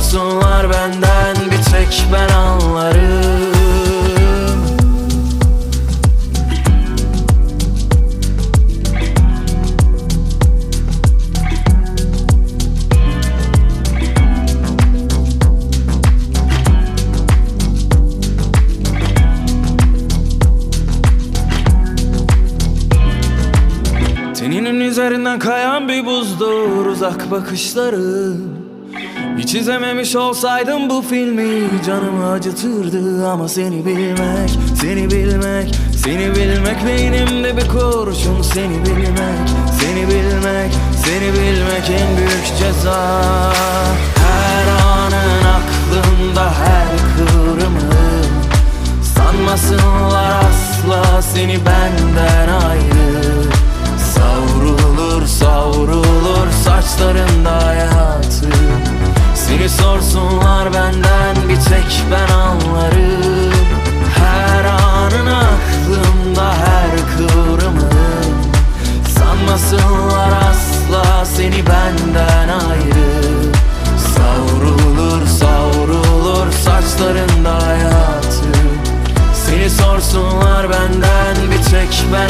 Seni sorsunlar benden bir tek ben anlarım. Teninin üzerinden kayan bir buzdur uzak bakışları Hiç izlememiş olsaydım bu filmi canımı acıtırdı Ama seni bilmek, seni bilmek, seni bilmek Beynimde bir kurşun seni bilmek, seni bilmek, seni bilmek en büyük ceza. Her anın aklımda her kıvrımın Sanmasınlar asla seni benden ayrı. Savrulur savrulur Seni sorsunlar benden bir tek ben anlarım. Her anın aklımda her kıvrımın Sanmasınlar asla seni benden ayrı. Savrulur savrulur saçlarında hayatı. Seni sorsunlar benden bir tek ben